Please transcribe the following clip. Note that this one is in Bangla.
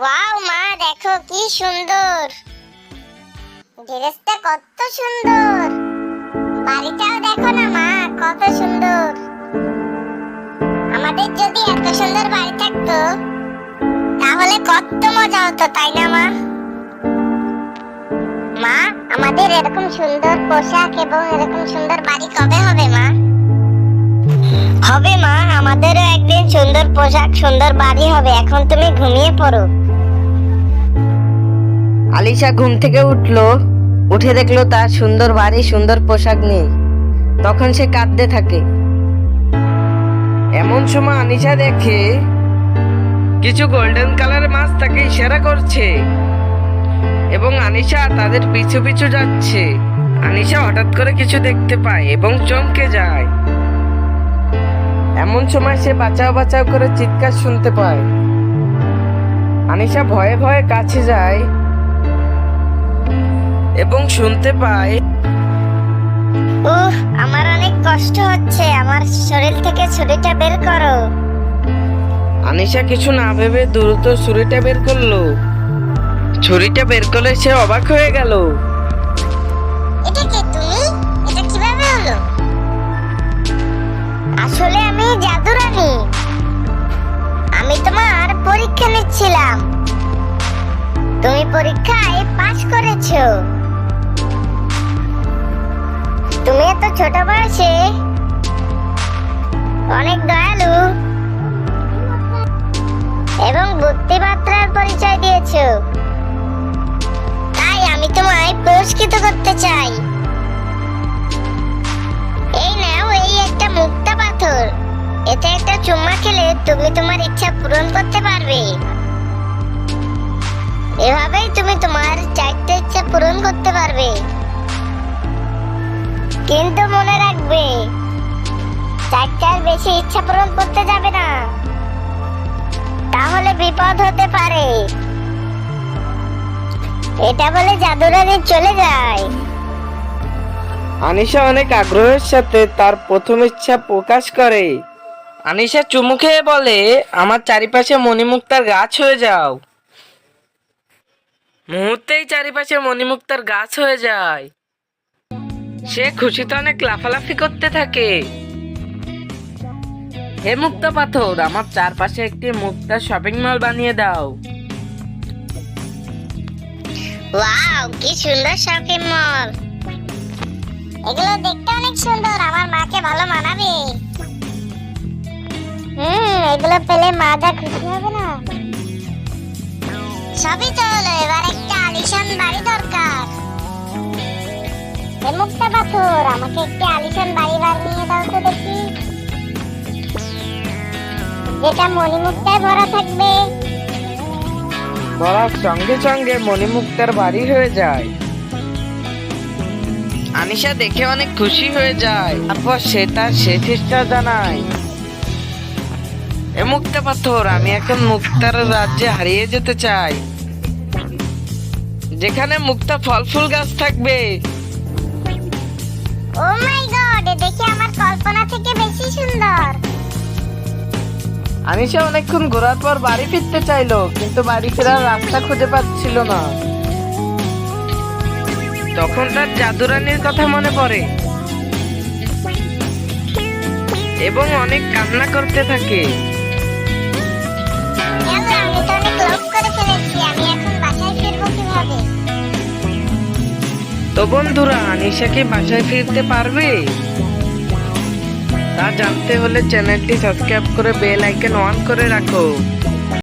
ওয়াও, মা, দেখো কি সুন্দর। ড্রেসটা কত সুন্দর। বাড়িটাও দেখো না, মা, কত সুন্দর। আমাদের যদি এত সুন্দর বাড়ি থাকতো, তাহলে কত মজা হতো, তাই না, মা? মা, আমাদের এরকম সুন্দর পোশাক এবং এরকম সুন্দর বাড়ি কবে হবে, মা? হবে, মা। আমাদেরও একদিন সুন্দর পোশাক, সুন্দর বাড়ি হবে। এখন তুমি ঘুমিয়ে পড়ো। আলিশা ঘুম থেকে উঠল। উঠে দেখল তার সুন্দর বাড়ি, সুন্দর পোশাক নেই। তখন সে কাঁদতে থাকে। এমন সময় আনিশা দেখে কিছু গোল্ডেন কালারের মাছ তাকে ইশারা করছে এবং আনিশা তাদের পিছু পিছু যাচ্ছে। আনিশা হঠাৎ করে কিছু দেখতে পায় এবং চমকে যায়। এমন সময় সে বাঁচাও বাঁচাও করে চিৎকার শুনতে পায়। আনিশা ভয়ে ভয়ে কাছে যায় এবং শুনতে পায় উফ আমার অনেক কষ্ট হচ্ছে। আমার শরীর থেকে ছুরিটা বের করো। আনিশা কিছু না ভেবে দ্রুত ছুরিটা বের করল। ছুরিটা বের করলে সে অবাক হয়ে গেল। এটা কে এটা পরীক্ষা নিচ্ছিলাম তুমি পরীক্ষায় পাশ করেছ। তুমি এত ছোট বয়সে অনেক দয়ালু এবং বুদ্ধিমাত্রার পরিচয় দিয়েছ। তাই আমি তোমায় পুরস্কৃত করতে চাই। এই নাও এই একটা মুক্তা পাথর। এতে একটা চুম্মা খেলে তুমি তোমার ইচ্ছা পূরণ কিন্তু মনে রাখবে, চারটার বেশি ইচ্ছা পূরণ করতে যাবে না। তাহলে বিপদ হতে পারে। এটা বলে জাদুরানি চলে যায়। আনিশা অনেক আগ্রহের সাথে তার প্রথম ইচ্ছা প্রকাশ করে। আনিশা চুমু খেয়ে বলে, আমার চারিপাশে মণিমুক্তার গাছ হয়ে যাও। মুহূর্তেই চারিপাশে মণিমুক্তার গাছ হয়ে যায়। সে খুশিতে অনেক লাফালাফি করতে থাকে। হে মুক্তা পাথর, আমার চারপাশে একটি মুক্তা শপিং মল বানিয়ে দাও। ওয়াও, কি সুন্দর শপিং মল এগুলো দেখতে অনেক সুন্দর, আমার মাকে ভালো মানাবে। হুম, এগুলো পেলে মা খুশি হবে না। সবই হলো এবার মুক্তা পাথর আমাকে একটি বাড়ি দাও তো দেখি। যেটা মণিমুক্তায় ভরা থাকবে। সঙ্গে সঙ্গে মণিমুক্তার বাড়ি হয়ে যায়। আনিশা দেখে অনেক খুশি হয়ে যায়। তারপর সে তার শেষ ইচ্ছা জানায়, এ মুক্তা পাথর, আমি এখন মুক্তার রাজ্যে হারিয়ে যেতে চাই। যেখানে মুক্তা ফল ফুল গাছ থাকবে। ও মাই গড দেখি আমার কল্পনা থেকে বেশি সুন্দর। আনিশা অনেকক্ষণ ঘোরার পর বাড়ি ফিরতে চাইলো, কিন্তু বাড়ি ফেরার রাস্তা খুঁজে পাচ্ছিল না। তখন তার জাদুরানির কথা মনে পড়ে। এবং অনেক কান্না করতে থাকে। বন্ধুরা আনিশা কি বাসায় ফিরতে পারবে? তা জানতে হলে চ্যানেলটি সাবস্ক্রাইব করে বেল আইকন অন করে রাখো।